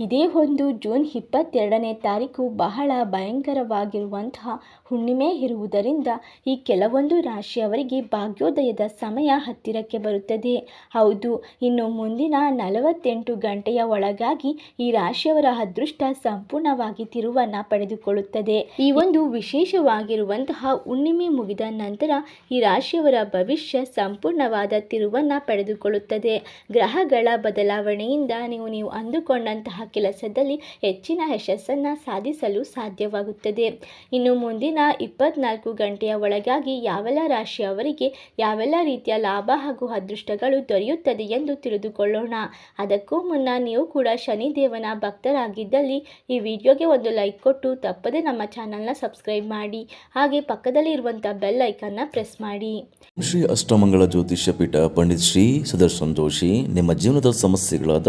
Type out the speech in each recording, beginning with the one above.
ಇದೇ ಒಂದು ಜೂನ್ ಇಪ್ಪತ್ತೆರಡನೇ ತಾರೀಕು ಬಹಳ ಭಯಂಕರವಾಗಿರುವಂತಹ ಹುಣ್ಣಿಮೆ ಇರುವುದರಿಂದ ಈ ಕೆಲವೊಂದು ರಾಶಿಯವರಿಗೆ ಭಾಗ್ಯೋದಯದ ಸಮಯ ಹತ್ತಿರಕ್ಕೆ ಬರುತ್ತದೆ. ಹೌದು, ಇನ್ನು ಮುಂದಿನ ನಲವತ್ತೆಂಟು ಗಂಟೆಯ ಒಳಗಾಗಿ ಈ ರಾಶಿಯವರ ಅದೃಷ್ಟ ಸಂಪೂರ್ಣವಾಗಿ ತಿರುವನ್ನ ಪಡೆದುಕೊಳ್ಳುತ್ತದೆ. ಈ ಒಂದು ವಿಶೇಷವಾಗಿರುವಂತಹ ಹುಣ್ಣಿಮೆ ಮುಗಿದ ನಂತರ ಈ ರಾಶಿಯವರ ಭವಿಷ್ಯ ಸಂಪೂರ್ಣವಾದ ತಿರುವನ್ನು ಪಡೆದುಕೊಳ್ಳುತ್ತದೆ. ಗ್ರಹಗಳ ಬದಲಾವಣೆಯಿಂದ ನೀವು ನೀವು ಅಂದುಕೊಂಡಂತಹ ಕೆಲಸದಲ್ಲಿ ಹೆಚ್ಚಿನ ಯಶಸ್ಸನ್ನು ಸಾಧಿಸಲು ಸಾಧ್ಯವಾಗುತ್ತದೆ. ಇನ್ನು ಮುಂದಿನ ಇಪ್ಪತ್ನಾಲ್ಕು ಗಂಟೆಯ ಒಳಗಾಗಿ ಯಾವೆಲ್ಲ ರಾಶಿಯವರಿಗೆ ಯಾವೆಲ್ಲ ರೀತಿಯ ಲಾಭ ಹಾಗೂ ಅದೃಷ್ಟಗಳು ದೊರೆಯುತ್ತದೆ ಎಂದು ತಿಳಿದುಕೊಳ್ಳೋಣ. ಅದಕ್ಕೂ ಮುನ್ನ ನೀವು ಕೂಡ ಶನಿದೇವನ ಭಕ್ತರಾಗಿದ್ದಲ್ಲಿ ಈ ವಿಡಿಯೋಗೆ ಒಂದು ಲೈಕ್ ಕೊಟ್ಟು ತಪ್ಪದೆ ನಮ್ಮ ಚಾನಲ್ನ ಸಬ್ಸ್ಕ್ರೈಬ್ ಮಾಡಿ. ಹಾಗೆ ಪಕ್ಕದಲ್ಲಿ ಇರುವಂಥ ಬೆಲ್ ಐಕನ್ನ ಪ್ರೆಸ್ ಮಾಡಿ. ಶ್ರೀ ಅಷ್ಟಮಂಗಳ ಜ್ಯೋತಿಷ್ಯ ಪೀಠ ಪಂಡಿತ್ ಶ್ರೀ ಸುದರ್ಶನ್ ಜೋಶಿ ನಿಮ್ಮ ಜೀವನದ ಸಮಸ್ಯೆಗಳಾದ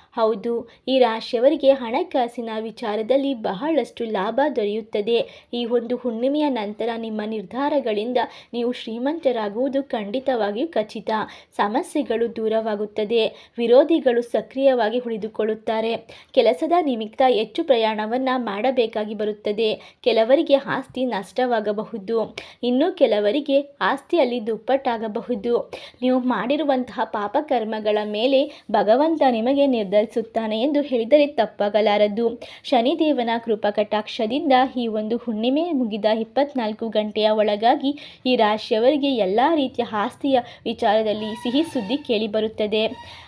ಹೌದು, ಈ ರಾಶಿಯವರಿಗೆ ಹಣಕಾಸಿನ ವಿಚಾರದಲ್ಲಿ ಬಹಳಷ್ಟು ಲಾಭ ದೊರೆಯುತ್ತದೆ. ಈ ಒಂದು ಹುಣ್ಣಿಮೆಯ ನಂತರ ನಿಮ್ಮ ನಿರ್ಧಾರಗಳಿಂದ ನೀವು ಶ್ರೀಮಂತರಾಗುವುದು ಖಂಡಿತವಾಗಿಯೂ ಖಚಿತ. ಸಮಸ್ಯೆಗಳು ದೂರವಾಗುತ್ತದೆ. ವಿರೋಧಿಗಳು ಸಕ್ರಿಯವಾಗಿ ಉಳಿದುಕೊಳ್ಳುತ್ತಾರೆ. ಕೆಲಸದ ನಿಮಿತ್ತ ಹೆಚ್ಚು ಪ್ರಯಾಣವನ್ನು ಮಾಡಬೇಕಾಗಿ ಬರುತ್ತದೆ. ಕೆಲವರಿಗೆ ಆಸ್ತಿ ನಷ್ಟವಾಗಬಹುದು. ಇನ್ನು ಕೆಲವರಿಗೆ ಆಸ್ತಿಯಲ್ಲಿ ದುಪ್ಪಟ್ಟಾಗಬಹುದು. ನೀವು ಮಾಡಿರುವಂತಹ ಪಾಪಕರ್ಮಗಳ ಮೇಲೆ ಭಗವಂತ ನಿಮಗೆ ನಿರ್ಧರಿಸುತ್ತಾನೆ ಎಂದು ಹೇಳಿದರೆ ತಪ್ಪಾಗಲಾರದು. ಶನಿದೇವನ ಕೃಪಾ ಕಟಾಕ್ಷದಿಂದ ಈ ಒಂದು ಹುಣ್ಣಿಮೆ ಮುಗಿದ ಇಪ್ಪತ್ನಾಲ್ಕು ಗಂಟೆಯ ಒಳಗಾಗಿ ಈ ರಾಶಿಯವರಿಗೆ ಎಲ್ಲ ರೀತಿಯ ಆಸ್ತಿಯ ವಿಚಾರದಲ್ಲಿ ಸಿಹಿ ಸುದ್ದಿ ಕೇಳಿಬರುತ್ತದೆ.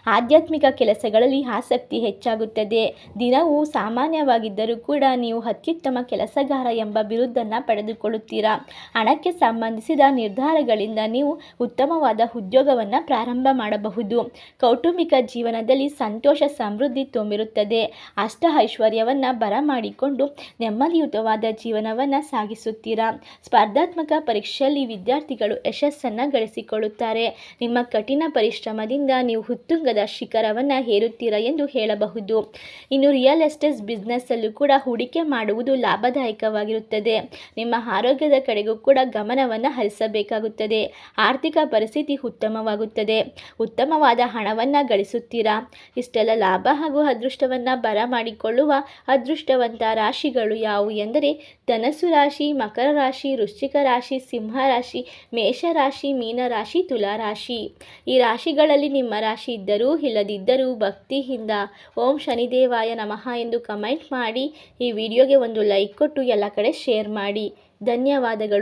ಆಧ್ಯಾತ್ಮಿಕ ಕೆಲಸಗಳಲ್ಲಿ ಆಸಕ್ತಿ ಹೆಚ್ಚಾಗುತ್ತದೆ. ದಿನವೂ ಸಾಮಾನ್ಯವಾಗಿದ್ದರೂ ಕೂಡ ನೀವು ಅತ್ಯುತ್ತಮ ಕೆಲಸಗಾರ ಎಂಬ ಬಿರುದನ್ನು ಪಡೆದುಕೊಳ್ಳುತ್ತೀರಾ? ಹಣಕ್ಕೆ ಸಂಬಂಧಿಸಿದ ನಿರ್ಧಾರಗಳಿಂದ ನೀವು ಉತ್ತಮವಾದ ಉದ್ಯೋಗವನ್ನು ಪ್ರಾರಂಭ ಮಾಡಬಹುದು. ಕೌಟುಂಬಿಕ ಜೀವನದಲ್ಲಿ ಸಂತೋಷ ಸಮೃದ್ಧಿ ತುಂಬಿರುತ್ತದೆ. ಅಷ್ಟ ಐಶ್ವರ್ಯವನ್ನು ಬರಮಾಡಿಕೊಂಡು ನೆಮ್ಮದಿಯುತವಾದ ಜೀವನವನ್ನು ಸಾಗಿಸುತ್ತೀರಾ? ಸ್ಪರ್ಧಾತ್ಮಕ ಪರೀಕ್ಷೆಯಲ್ಲಿ ವಿದ್ಯಾರ್ಥಿಗಳು ಯಶಸ್ಸನ್ನು ಗಳಿಸಿಕೊಳ್ಳುತ್ತಾರೆ. ನಿಮ್ಮ ಕಠಿಣ ಪರಿಶ್ರಮದಿಂದ ನೀವು ಹುತ್ತುಂಗದ ಶಿಖರವನ್ನು ಹೇರುತ್ತೀರಾ ಎಂದು ಹೇಳಬಹುದು. ಇನ್ನು ರಿಯಲ್ ಎಸ್ಟೇಟ್ ಬಿಸ್ನೆಸ್ಸಲ್ಲೂ ಕೂಡ ಹೂಡಿಕೆ ಮಾಡುವುದು ಲಾಭದಾಯಕವಾಗಿರುತ್ತದೆ. ನಿಮ್ಮ ಆರೋಗ್ಯದ ಕಡೆಗೂ ಕೂಡ ಗಮನವನ್ನು ಹರಿಸಬೇಕಾಗುತ್ತದೆ. ಆರ್ಥಿಕ ಪರಿಸ್ಥಿತಿ ಉತ್ತಮವಾಗುತ್ತದೆ. ಉತ್ತಮವಾದ ಹಣವನ್ನು ಗಳಿಸುತ್ತೀರಾ? ಇಷ್ಟೆಲ್ಲ ಲಾಭ ಹಾಗೂ ಅದೃಷ್ಟವನ್ನು ಬರಮಾಡಿಕೊಳ್ಳುವ ಅದೃಷ್ಟವಂತ ರಾಶಿಗಳು ಯಾವುವು ಎಂದರೆ ಧನಸ್ಸು ರಾಶಿ, ಮಕರ ರಾಶಿ, ವೃಶ್ಚಿಕ ರಾಶಿ, ಸಿಂಹ ರಾಶಿ ಮೇಷರಾಶಿ ಮೀನರಾಶಿ ತುಲಾರಾಶಿ ಈ ರಾಶಿಗಳಲ್ಲಿ ನಿಮ್ಮ ರಾಶಿ ಇದ್ದರೂ ಇಲ್ಲದಿದ್ದರೂ ಭಕ್ತಿಯಿಂದ ಓಂ ಶನಿದೇವಾಯ ನಮಃ ಎಂದು ಕಮೆಂಟ್ ಮಾಡಿ ಈ ವಿಡಿಯೋಗೆ ಒಂದು ಲೈಕ್ ಕೊಟ್ಟು ಎಲ್ಲ ಕಡೆ ಶೇರ್ ಮಾಡಿ. ಧನ್ಯವಾದಗಳು.